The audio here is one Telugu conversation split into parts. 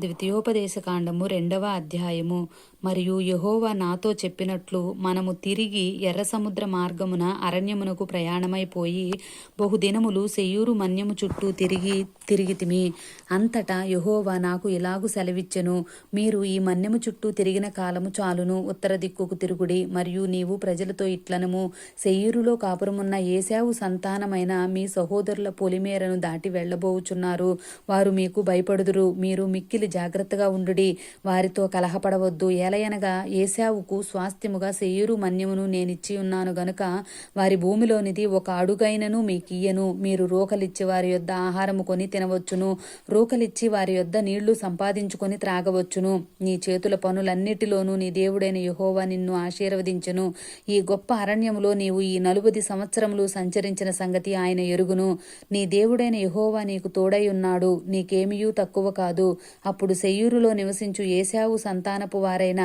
ద్వితీయోపదేశకాండము రెండవ అధ్యాయము. మరియు యహోవ నాతో చెప్పినట్లు మనము తిరిగి ఎర్ర సముద్ర మార్గమున అరణ్యమునకు ప్రయాణమైపోయి బహుదినములు సెయ్యూరు మన్యము చుట్టూ తిరిగి తిరిగితిమి. అంతటా యహోవ నాకు ఇలాగు సెలవిచ్చెను. మీరు ఈ మన్యము చుట్టూ తిరిగిన కాలము చాలును. ఉత్తర దిక్కుకు తిరుగుడి. మరియు నీవు ప్రజలతో ఇట్లనము. సెయ్యూరులో కాపురమున్న ఏశావు సంతానమైన మీ సహోదరుల పొలిమేరను దాటి వెళ్ళబోచున్నారు. వారు మీకు భయపడుదురు. మీరు మిక్కిలి జాగ్రత్తగా ఉండుడి. వారితో కలహపడవద్దు. ఏలయనగా ఏశావుకు స్వాస్థ్యముగా సెయ్యూరు మన్యమును నేనిచ్చి ఉన్నాను గనుక వారి భూమిలోనిది ఒక అడుగైనను మీకియ్యను. మీరు రోకలిచ్చి వారి యొద్ద ఆహారము కొని తినవచ్చును. రోకలిచ్చి వారి యొద్ద నీళ్ళు సంపాదించుకొని త్రాగవచ్చును. నీ చేతుల పనులన్నిటిలోనూ నీ దేవుడైన యహోవా నిన్ను ఆశీర్వదించును. ఈ గొప్ప అరణ్యములో నీవు ఈ నలుబది సంవత్సరములు సంచరించిన సంగతి ఆయన ఎరుగును. నీ దేవుడైన యహోవా నీకు తోడై ఉన్నాడు. నీకేమియూ తక్కువ కాదు. అప్పుడు సెయ్యూరులో నివసించు ఏశావు సంతానపు వారైన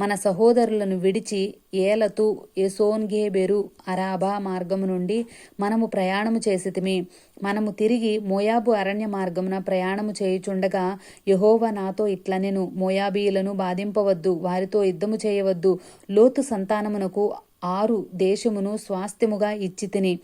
మన సహోదరులను విడిచి ఏలతు ఎసోన్గేబెరు అరాబా మార్గము నుండి మనము ప్రయాణము చేసితిమి. మనము తిరిగి మోయాబు అరణ్య మార్గమున ప్రయాణము చేయుచుండగా యహోవ నాతో ఇట్లనెను. మోయాబీయులను బాధింపవద్దు వారితో యుద్ధము చేయవద్దు. లోతు సంతానమునకు ఆరు దేశమును స్వాస్థ్యముగా ఇచ్చి తిని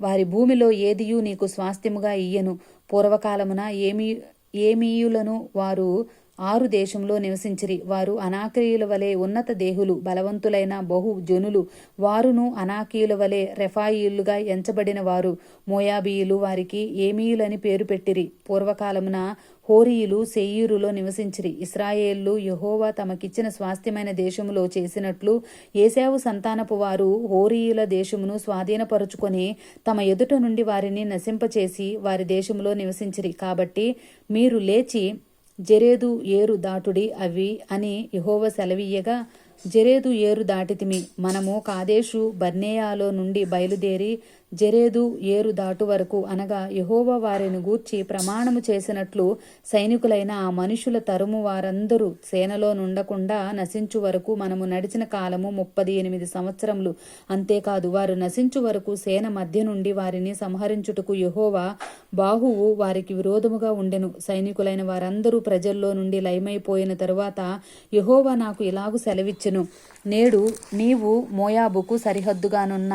వారి భూమిలో ఏదియూ నీకు స్వాస్థ్యముగా ఇయ్యను. పూర్వకాలమున ఏమీ ఏమీయులను వారు ఆరు దేశంలో నివసించిరి. వారు అనాకీయుల వలె ఉన్నత దేహులు బలవంతులైన బహు జనులు. వారును అనాకీయుల వలె రెఫాయిలుగా ఎంచబడిన వారు. మోయాబీయులు వారికి ఏమీయులని పేరు పెట్టిరి. పూర్వకాలమున హోరీయులు సెయ్యూరులో నివసించిరి. ఇస్రాయేళ్ళు యహోవా తమకిచ్చిన స్వాస్థ్యమైన దేశములో చేసినట్లు ఏశావు సంతానపు వారు హోరీయుల దేశమును స్వాధీనపరుచుకొని తమ ఎదుట నుండి వారిని నశింపచేసి వారి దేశంలో నివసించిరి. కాబట్టి మీరు లేచి జరేదు ఏరు దాటుడి అవి అని యహోవ సెలవీయగా జరేదు ఏరు దాటితిమి మనము కాదేశు బర్నేయాలో నుండి బయలుదేరి జెరేదు ఏరు దాటు వరకు అనగా యహోవ వారిని గూర్చి ప్రమాణము చేసినట్లు సైనికులైన ఆ మనుషుల తరుము వారందరూ సేనలో నుండకుండా నశించు వరకు మనము నడిచిన కాలము ముప్పది ఎనిమిది సంవత్సరములు. అంతేకాదు వారు నశించు వరకు సేన మధ్య నుండి వారిని సంహరించుటకు యహోవా బాహువు వారికి విరోధముగా ఉండెను. సైనికులైన వారందరూ ప్రజల్లో నుండి లయమైపోయిన తరువాత యహోవా నాకు ఇలాగు సెలవిచ్చెను. నేడు నీవు మోయాబుకు సరిహద్దుగానున్న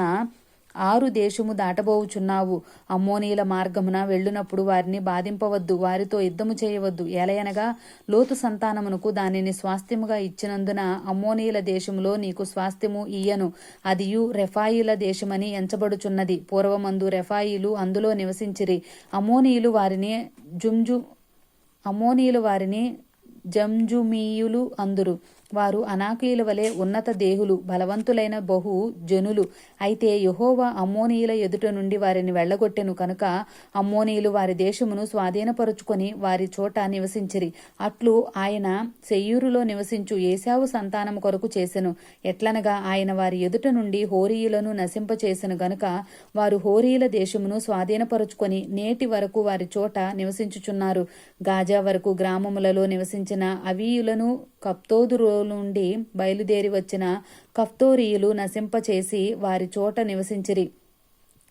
ఆరు దేశము దాటబోవుచున్నావు అమ్మోనీల మార్గమున వెళ్ళునప్పుడు వారిని బాధింపవద్దు వారితో యుద్ధము చేయవద్దు. ఎలయనగా లోతు సంతానమునకు దానిని స్వాస్థ్యముగా ఇచ్చినందున అమ్మోనీల దేశములో నీకు స్వాస్థ్యము ఇయ్యను. అదియు రెఫాయిల దేశమని ఎంచబడుచున్నది. పూర్వమందు రెఫాయిలు అందులో నివసించిరి. అమోనీయులు వారిని జుంజు అమోనీయులు వారిని జంజుమీయులు అందురు. వారు అనాకీయుల వలె ఉన్నత దేహులు బలవంతులైన బహు జనులు. అయితే యహోవా అమ్మోనీయుల ఎదుట నుండి వారిని వెళ్ళగొట్టెను కనుక అమ్మోనీయులు వారి దేశమును స్వాధీనపరుచుకొని వారి చోట నివసించిరి. అట్లు ఆయన సెయ్యూరులో నివసించు ఏశావు సంతానము కొరకు చేసెను. ఎట్లనగా ఆయన వారి ఎదుట నుండి హోరీయులను నశింపచేసెను గనుక వారు హోరీయుల దేశమును స్వాధీనపరుచుకొని నేటి వరకు వారి చోట నివసించుచున్నారు. గాజా వరకు గ్రామములలో నివసించిన అవీయులను కప్తోదురు నుండి బయలుదేరి వచ్చిన కఫ్తోరియులు నశింపచేసి వారి చోట నివసించిరి.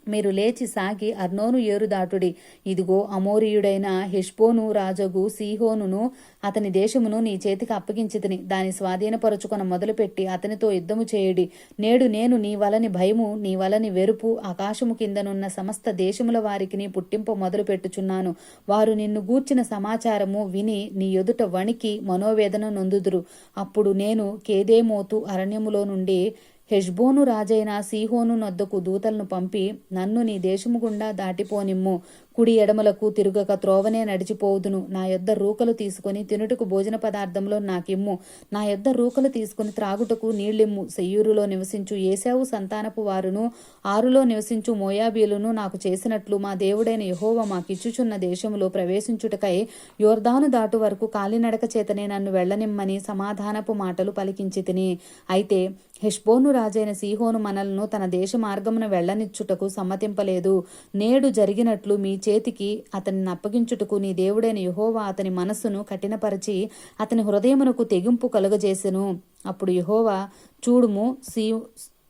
మీరు లేచి సాగి అర్నోను ఏరు దాటుడి ఇదిగో అమోరియుడైన హెష్బోను రాజగు సీహోనును అతని దేశమును నీ చేతికి అప్పగించితిని. దాని స్వాధీనపరచుకొన మొదలుపెట్టి అతనితో యుద్ధము చేయుడి. నేడు నేను నీ వలని భయము నీ వలని వెరుపు ఆకాశము కిందనున్న సమస్త దేశముల వారికి నీ పుట్టింపు మొదలుపెట్టుచున్నాను. వారు నిన్ను గూర్చిన సమాచారము విని నీ ఎదుట వణికి మనోవేదన నొందుదురు. అప్పుడు నేను కేదేమోతు అరణ్యములో నుండి హెష్బోను రాజైన సీహోను నొద్దకు దూతలను పంపి నన్ను నీ దేశము గుండా దాటిపోనిమ్ము. కుడి ఎడమలకు తిరుగక త్రోవనే నడిచిపోవుదును. నా యొద్ద రూకలు తీసుకొని తినుటకు భోజన పదార్థంలో నాకిమ్ము. నా యొద్ద రూకలు తీసుకుని త్రాగుటకు నీళ్ళిమ్ము. సెయ్యూరులో నివసించు ఏసావు సంతానపు వారును ఆరులో నివసించు మోయాబీలును నాకు చేసినట్లు మా దేవుడైన యహోవ మాకిచ్చుచున్న దేశములో ప్రవేశించుటకై యోర్దాను దాటు వరకు కాలినడక చేతనే నన్ను వెళ్ళనిమ్మని సమాధానపు మాటలు పలికించి తిని. అయితే హెష్బోను రాజైన సీహోను మనలను తన దేశ మార్గమున వెళ్ళనిచ్చుటకు సమ్మతింపలేదు. నేడు జరిగినట్లు మీ చేతికి అతనిని అప్పగించుటకు నీ దేవుడైన యహోవా అతని మనస్సును కఠినపరిచి అతని హృదయమునకు తెగింపు కలుగజేసెను. అప్పుడు యహోవా చూడుము సీ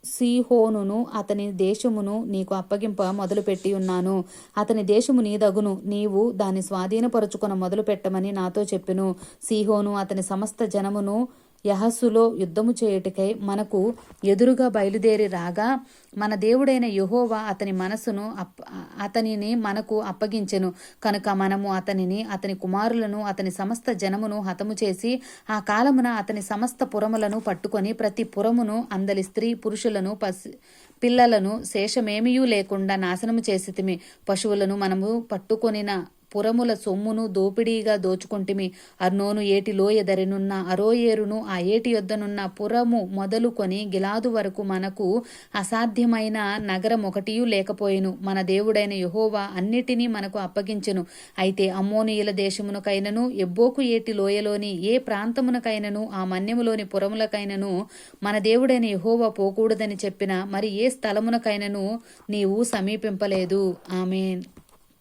సీహోనును అతని దేశమును నీకు అప్పగింప మొదలుపెట్టి ఉన్నాను. అతని దేశము నీదగును నీవు దాని స్వాధీనపరుచుకొన మొదలు పెట్టమని నాతో చెప్పెను. సీహోను అతని సమస్త జనమును యహస్సులో యుద్ధము చేయుటకై మనకు ఎదురుగా బయలుదేరి రాగా మన దేవుడైన యహోవా అతని మనసును అప్ అతనిని మనకు అప్పగించెను. కనుక మనము అతనిని అతని కుమారులను అతని సమస్త జనమును హతము చేసి ఆ కాలమున అతని సమస్త పురములను పట్టుకొని ప్రతి పురమును అందలి స్త్రీ పురుషులను పసి పిల్లలను శేషమేమియూ లేకుండా నాశనము చేసితిమి. పశువులను మనము పట్టుకొనిన పురముల సొమ్మును దోపిడీగా దోచుకొంటిమి. అర్నోను ఏటి లోయ దరినున్న అరోయేరును ఆ ఏటి యొద్దనున్న పురము మొదలుకొని గిలాదు వరకు మనకు అసాధ్యమైన నగరం ఒకటియూ లేకపోయెను. మన దేవుడైన యహోవా అన్నిటినీ మనకు అప్పగించెను. అయితే అమ్మోనియుల దేశమునకైనను ఎబ్బోకు ఏటి లోయలోని ఏ ప్రాంతమునకైనను ఆ మన్యములోని పురములకైనను మన దేవుడైన యహోవా పోకూడదని చెప్పిన మరి ఏ స్థలమునకైనను నీవు సమీపింపలేదు. ఆమెన్.